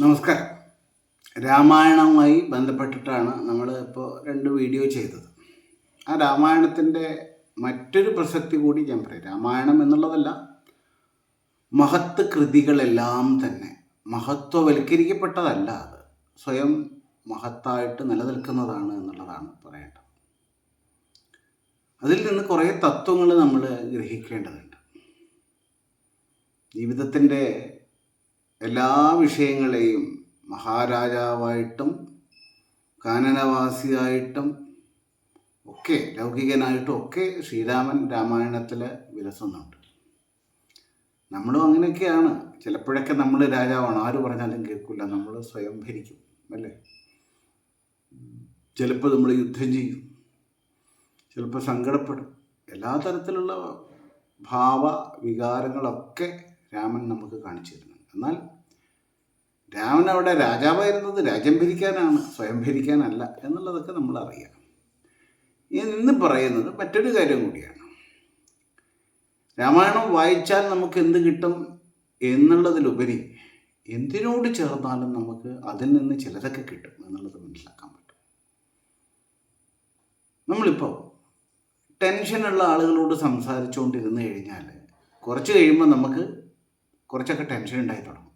നമസ്കാരം. രാമായണവുമായി ബന്ധപ്പെട്ടിട്ടാണ് നമ്മൾ ഇപ്പോൾ രണ്ട് വീഡിയോ ചെയ്തത്. ആ രാമായണത്തിന്റെ മറ്റൊരു പ്രസക്തി കൂടി ഞാൻ പറയാം. രാമായണം എന്നുള്ളതല്ല മഹത്ത് കൃതികളെല്ലാം തന്നെ മഹത്വവൽക്കരിക്കപ്പെട്ടതല്ല അത്. സ്വയം മഹത്തായിട്ട് നിലനിൽക്കുന്നതാണ് എന്നുള്ളതാണ് പറയേണ്ടത്. അതിൽ നിന്ന് കുറേ തത്വങ്ങൾ നമ്മൾ ഗ്രഹിക്കേണ്ടതുണ്ട്. ജീവിതത്തിന്റെ എല്ലാ വിഷയങ്ങളെയും മഹാരാജാവായിട്ടും കാനനവാസിയായിട്ടും ഒക്കെ ലൗകികനായിട്ടും ഒക്കെ ശ്രീരാമൻ രാമായണത്തിൽ വിലസുന്നുണ്ട്. നമ്മളും അങ്ങനെയൊക്കെയാണ്. ചിലപ്പോഴൊക്കെ നമ്മൾ രാജാവാണ്. ആര് പറഞ്ഞാലും കേൾക്കില്ല നമ്മൾ സ്വയം ഭരിക്കും അല്ലേ? ചിലപ്പോൾ നമ്മൾ യുദ്ധം ചെയ്യും. ചിലപ്പോൾ സങ്കടപ്പെടും. എല്ലാ തരത്തിലുള്ള ഭാവ വികാരങ്ങളൊക്കെ രാമൻ നമുക്ക് കാണിച്ചു തരുന്നുണ്ട്. എന്നാൽ അവിടെ രാജാവായിരുന്നത് രാജ്യം ഭരിക്കാനാണ് സ്വയം ഭരിക്കാനല്ല എന്നുള്ളതൊക്കെ നമ്മൾ അറിയാം ഇന്ന് പറയുന്നത് മറ്റൊരു കാര്യം കൂടിയാണ്. രാമായണം വായിച്ചാൽ നമുക്ക് എന്ത് കിട്ടും എന്നുള്ളതിലുപരി എന്തിനോട് ചേർന്നാലും നമുക്ക് അതിൽ നിന്ന് ചിലതൊക്കെ കിട്ടും എന്നുള്ളത് മനസ്സിലാക്കാൻ പറ്റും. നമ്മളിപ്പോൾ ടെൻഷനുള്ള ആളുകളോട് സംസാരിച്ചുകൊണ്ടിരുന്ന് കഴിഞ്ഞാൽ കുറച്ച് കഴിയുമ്പോൾ നമുക്ക് കുറച്ചൊക്കെ ടെൻഷൻ ഉണ്ടായി തുടങ്ങും.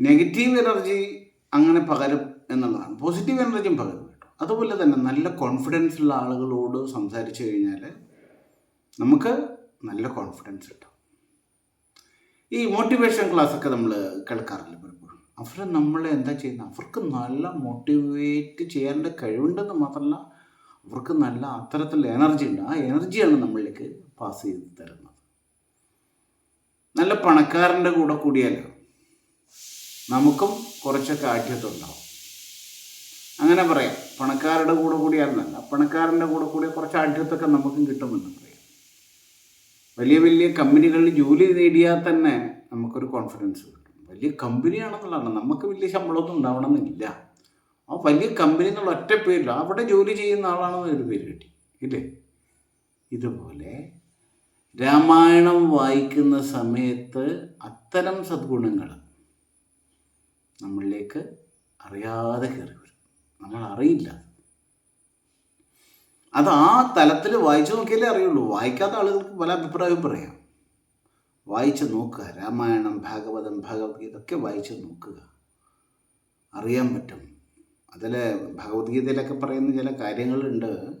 നെഗറ്റീവ് എനർജി അങ്ങനെ പകരും എന്നുള്ളതാണ്. പോസിറ്റീവ് എനർജിയും പകരും കേട്ടോ. അതുപോലെ തന്നെ നല്ല കോൺഫിഡൻസ് ഉള്ള ആളുകളോട് സംസാരിച്ചു കഴിഞ്ഞാൽ നമുക്ക് നല്ല കോൺഫിഡൻസ് കിട്ടും. ഈ മോട്ടിവേഷൻ ക്ലാസ്സൊക്കെ നമ്മൾ കേൾക്കാറില്ല പലപ്പോഴും? അവർ നമ്മളെ എന്താ ചെയ്യുന്നത് അവർക്ക് നല്ല മോട്ടിവേറ്റ് ചെയ്യാനുള്ള കഴിവുണ്ടെന്ന് മാത്രമല്ല അവർക്ക് നല്ല അത്തരത്തിലുള്ള എനർജി ഉണ്ട്. ആ എനർജിയാണ് നമ്മളിലേക്ക് പാസ് ചെയ്ത് തരുന്നത്. നല്ല പണക്കാരന്റെ കൂടെ കൂടിയാൽ നമുക്കും കുറച്ചൊക്കെ ആഠ്യത്തുണ്ടാവും അങ്ങനെ പറയാം. പണക്കാരുടെ കൂടെ കൂടിയാണെന്നല്ല പണക്കാരന്റെ കൂടെ കൂടി കുറച്ച് ആഠ്യത്വമൊക്കെ നമുക്കും കിട്ടുമെന്ന് പറയാം. വലിയ വലിയ കമ്പനികളിൽ ജോലി നേടിയാൽ തന്നെ നമുക്കൊരു കോൺഫിഡൻസ് കിട്ടും. വലിയ കമ്പനിയാണെന്നുള്ളതാണ്. നമുക്ക് വലിയ ശമ്പളമൊന്നും ഉണ്ടാവണമെന്നില്ല. ആ വലിയ കമ്പനി എന്നുള്ള ഒറ്റ പേരില്ല അവിടെ ജോലി ചെയ്യുന്ന ആളാണെന്ന് ഒരു പേര് കിട്ടി. ഇല്ലേ? ഇതുപോലെ രാമായണം വായിക്കുന്ന സമയത്ത് അത്തരം സദ്ഗുണങ്ങൾ നമ്മളിലേക്ക് അറിയാതെ കയറി വരും. നമ്മൾ അറിയില്ല. അത് ആ തലത്തിൽ വായിച്ചു നോക്കിയാലേ അറിയുള്ളൂ. വായിക്കാത്ത ആളുകൾക്ക് പല അഭിപ്രായവും പറയാം. വായിച്ചു നോക്കുക. രാമായണം ഭാഗവതം ഭഗവത്ഗീത ഒക്കെ വായിച്ചു നോക്കുക. അറിയാൻ പറ്റും. അതിൽ ഭഗവത്ഗീതയിലൊക്കെ പറയുന്ന ചില കാര്യങ്ങളുണ്ട്.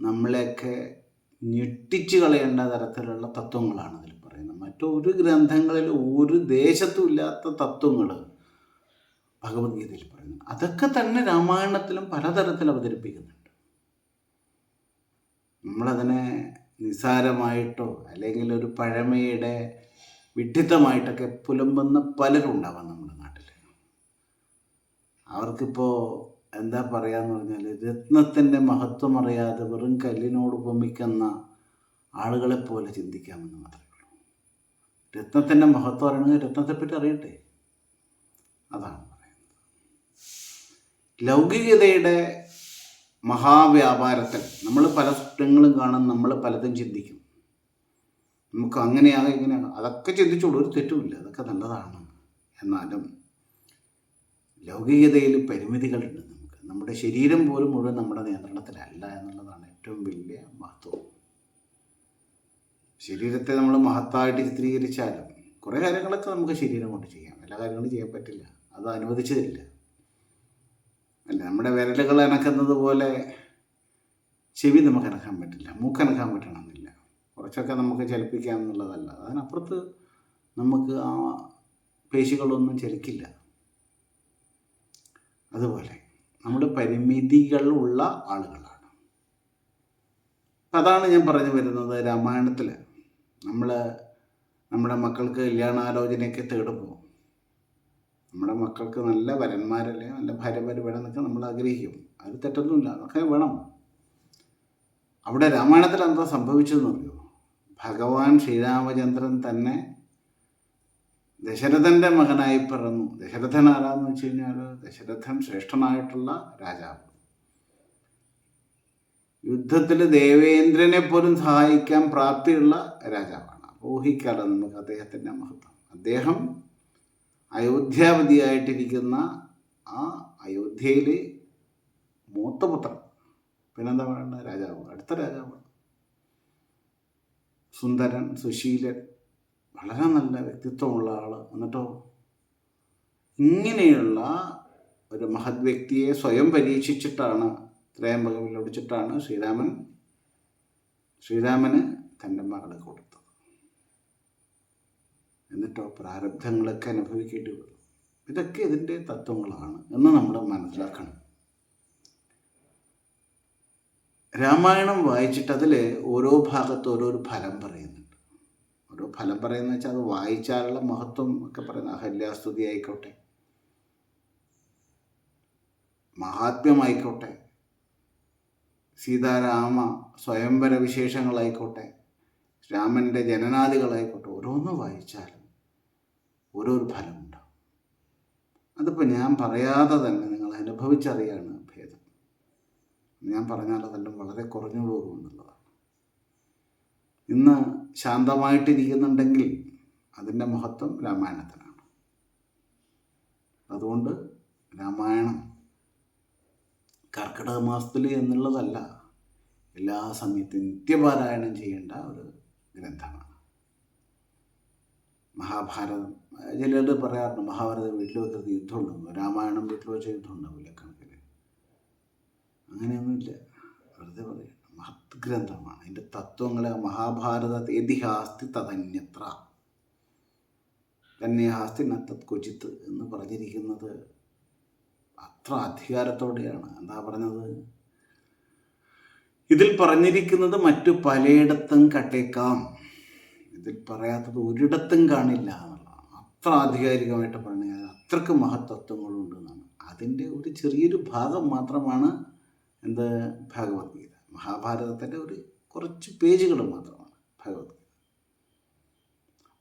നമ്മളെയൊക്കെ ഞെട്ടിച്ചു കളയേണ്ട തരത്തിലുള്ള തത്വങ്ങളാണ് അതിൽ പറയുന്നത്. മറ്റൊരു ഗ്രന്ഥങ്ങളിൽ ഒരു ദേശത്തും ഇല്ലാത്ത തത്വങ്ങൾ ഭഗവത്ഗീതയിൽ പറയുന്നു. അതൊക്കെ തന്നെ രാമായണത്തിലും പലതരത്തിൽ അവതരിപ്പിക്കുന്നുണ്ട്. നമ്മളതിനെ നിസാരമായിട്ടോ അല്ലെങ്കിൽ ഒരു പഴമയുടെ വിഡിത്തമായിട്ടൊക്കെ പുലമ്പുന്ന പലരും ഉണ്ടാവാം നമ്മുടെ നാട്ടിൽ. അവർക്കിപ്പോൾ എന്താ പറയാന്ന് പറഞ്ഞാൽ രത്നത്തിന്റെ മഹത്വം അറിയാതെ വെറും കല്ലിനോട് ഉപമിക്കുന്ന ആളുകളെ പോലെ ചിന്തിക്കാമെന്ന് മാത്രമേ ഉള്ളൂ. രത്നത്തിന്റെ മഹത്വം അറിയണമെങ്കിൽ രത്നത്തെപ്പറ്റി അറിയട്ടെ. അതാണ്. ലൗകികതയുടെ മഹാവ്യാപാരത്തിൽ നമ്മൾ പല സ്വപ്നങ്ങളും കാണും നമ്മൾ പലതും ചിന്തിക്കും. നമുക്ക് അങ്ങനെയാകാം ഇങ്ങനെയാകാം അതൊക്കെ ചിന്തിച്ചോളൂ ഒരു തെറ്റുമില്ല അതൊക്കെ നല്ലതാണ്. എന്നാലും ലൗകികതയിൽ പരിമിതികളുണ്ട് നമുക്ക്. നമ്മുടെ ശരീരം പോലും മുഴുവൻ നമ്മുടെ നിയന്ത്രണത്തിലല്ല എന്നുള്ളതാണ് ഏറ്റവും വലിയ മഹത്വം. ശരീരത്തെ നമ്മൾ മഹത്തായിട്ട് ചിത്രീകരിച്ചാലും കുറേ കാര്യങ്ങളൊക്കെ നമുക്ക് ശരീരം കൊണ്ട് ചെയ്യാം. എല്ലാ കാര്യങ്ങളും ചെയ്യാൻ പറ്റില്ല. അത് അനുവദിച്ചതില്ല. അല്ല നമ്മുടെ വിരലുകൾ അനക്കുന്നത് പോലെ ചെവി നമുക്ക് അനക്കാൻ പറ്റില്ല മൂക്ക് അനക്കാൻ പറ്റണമെന്നില്ല. കുറച്ചൊക്കെ നമുക്ക് ചലിപ്പിക്കാം എന്നുള്ളതല്ല. അതിനപ്പുറത്ത് നമുക്ക് ആ പേശികളൊന്നും ചലിക്കില്ല. അതുപോലെ നമ്മുടെ പരിമിതികൾ ഉള്ള ആളുകളാണ്. അതാണ് ഞാൻ പറഞ്ഞു വരുന്നത് രാമായണത്തിൽ നമ്മൾ നമ്മുടെ മക്കൾക്ക് കല്യാണാലോചനയൊക്കെ തേടുമ്പോൾ നമ്മുടെ മക്കൾക്ക് നല്ല വരന്മാരല്ലേ? നല്ല ഭാര്യമാർ വേണമെന്നൊക്കെ നമ്മൾ ആഗ്രഹിക്കും. അത് തെറ്റൊന്നുമില്ല. അതൊക്കെ വേണം. അവിടെ രാമായണത്തിൽ എന്താ സംഭവിച്ചതെന്ന് അറിയോ? ഭഗവാൻ ശ്രീരാമചന്ദ്രൻ തന്നെ ദശരഥന്റെ മകനായി പിറന്നു. ദശരഥൻ ആരാന്ന് വെച്ച് കഴിഞ്ഞാൽ ദശരഥൻ ശ്രേഷ്ഠനായിട്ടുള്ള രാജാവ്. യുദ്ധത്തിൽ ദേവേന്ദ്രനെ പോലും സഹായിക്കാൻ പ്രാപ്തിയുള്ള രാജാവാണ്. അപ്പോൾ ഊഹിക്കാലോ നമുക്ക് അദ്ദേഹത്തിന്റെ മഹത്വം. അദ്ദേഹം അയോധ്യാപതിയായിട്ടിരിക്കുന്ന ആ അയോധ്യയിലെ മൂത്തപുത്രൻ. പിന്നെന്താ പറയുന്നത് രാജാവ്. അടുത്ത രാജാവ് സുന്ദരൻ സുശീലൻ. വളരെ നല്ല വ്യക്തിത്വമുള്ള ആൾ എന്നിട്ടോ? ഇങ്ങനെയുള്ള ഒരു മഹത് വ്യക്തിയെ സ്വയം പരീക്ഷിച്ചിട്ടാണ് ത്രയംബകം ലഭിച്ചിട്ടാണ് ശ്രീരാമൻ ശ്രീരാമന് തന്റെ മകളെ കൊടുത്തത്. എന്നിട്ടോ പ്രാരബ്ധങ്ങളൊക്കെ അനുഭവിക്കേണ്ടി വരും. ഇതൊക്കെ ഇതിന്റെ തത്വങ്ങളാണ് എന്ന് നമ്മൾ മനസ്സിലാക്കണം. രാമായണം വായിച്ചിട്ട് അതിൽ ഓരോ ഭാഗത്ത് ഓരോ ഫലം പറയുന്നുണ്ട്. ഓരോ ഫലം പറയുന്ന വെച്ചാൽ അത് വായിച്ചാലുള്ള മഹത്വം ഒക്കെ പറയുന്ന അഹല്യാസ്തുതി ആയിക്കോട്ടെ. മഹാത്മ്യമായിക്കോട്ടെ. സീതാരാമ സ്വയംവര വിശേഷങ്ങളായിക്കോട്ടെ. രാമന്റെ ജനനാദികളായിക്കോട്ടെ. ഓരോന്ന് വായിച്ചാലും ഓരോരു ഫലമുണ്ടാവും. അതിപ്പോൾ ഞാൻ പറയാതെ തന്നെ നിങ്ങൾ അനുഭവിച്ചറിയാണ് ഭേദം. ഞാൻ പറഞ്ഞാൽ അതെല്ലാം വളരെ കുറഞ്ഞു എന്നുള്ളതാണ് ഇന്ന് ശാന്തമായിട്ടിരിക്കുന്നുണ്ടെങ്കിൽ അതിന്റെ മഹത്വം രാമായണത്തിനാണ്. അതുകൊണ്ട് രാമായണം കർക്കിടക മാസത്തിൽ എന്നുള്ളതല്ല എല്ലാ സമയത്തും നിത്യപാരായണം ചെയ്യേണ്ട ഒരു ഗ്രന്ഥമാണ്. മഹാഭാരതം ചിലർ പറയാറുണ്ട്. മഹാഭാരതം വീട്ടിൽ വെക്കരുത് യുദ്ധം രാമായണം വീട്ടിൽ വെച്ച യുദ്ധം ഉണ്ടാവില്ല കണക്കിന്. അങ്ങനെയൊന്നുമില്ല. വെറുതെ പറയാം. മഹത് ഗ്രന്ഥമാണ് അതിന്റെ തത്വങ്ങൾ മഹാഭാരത ഇതിഹാസ്തി തതന്യത്ര. തന്നെഹാസ്തി നത്തത് കൊച്ചിത്ത് എന്ന് പറഞ്ഞിരിക്കുന്നത് അത്ര അധികാരത്തോടെയാണ്. എന്താ പറഞ്ഞത്? ഇതിൽ പറഞ്ഞിരിക്കുന്നത് മറ്റു പലയിടത്തും കട്ടേക്കാം. ഇതിൽ പറയാത്തത് ഒരിടത്തും കാണില്ല എന്നുള്ളതാണ് അത്ര ആധികാരികമായിട്ട് പറഞ്ഞാൽ അത്രയ്ക്ക് മഹത്തത്വങ്ങളുണ്ട് എന്നാണ് അതിന്റെ ഒരു ചെറിയൊരു ഭാഗം മാത്രമാണ് എന്ത് ഭഗവത്ഗീത. മഹാഭാരതത്തിന്റെ ഒരു കുറച്ച് പേജുകൾ മാത്രമാണ് ഭഗവത്ഗീത.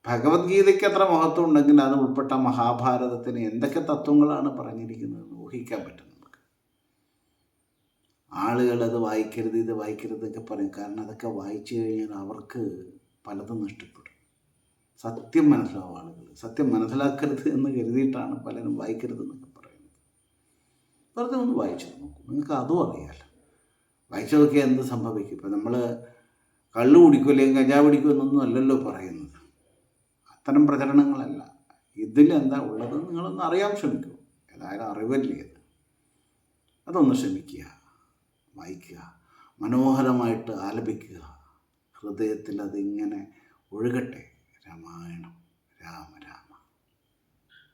ഭഗവത്ഗീതയ്ക്ക് അത്ര മഹത്വം ഉണ്ടെങ്കിൽ അത് ഉൾപ്പെട്ട മഹാഭാരതത്തിന് എന്തൊക്കെ തത്വങ്ങളാണ് പറഞ്ഞിരിക്കുന്നത് എന്ന് ഊഹിക്കാൻ പറ്റും നമുക്ക്. ആളുകൾ അത് വായിക്കരുത് ഇത് വായിക്കരുത് എന്നൊക്കെ പറയും. കാരണം അതൊക്കെ വായിച്ചു കഴിഞ്ഞാൽ അവർക്ക് പലതും നഷ്ടപ്പെടും. സത്യം മനസ്സിലാവും ആളുകൾ. സത്യം മനസ്സിലാക്കരുത് എന്ന് കരുതിയിട്ടാണ് പലരും വായിക്കരുത് എന്നൊക്കെ പറയുന്നത്. വെറുതെ ഒന്ന് വായിച്ചു നോക്കും. നിങ്ങൾക്ക് അതും അറിയാമല്ലോ വായിച്ചു നോക്കിയാൽ എന്ത് സംഭവിക്കും? ഇപ്പം നമ്മൾ കള്ള് കുടിക്കും അല്ലെങ്കിൽ കഞ്ചാവ് കുടിക്കും എന്നൊന്നും അല്ലല്ലോ പറയുന്നത്. അത്തരം പ്രചരണങ്ങളല്ല. ഇതിലെന്താ ഉള്ളത് നിങ്ങളൊന്ന് അറിയാൻ ശ്രമിക്കൂ. ഏതായാലും അറിവല്ലേ അത്. അതൊന്ന് ശ്രമിക്കുക. വായിക്കുക. മനോഹരമായിട്ട് ആലപിക്കുക. ഹൃദയത്തിൽ അതിങ്ങനെ ഒഴുകട്ടെ. രാമായണം. രാമ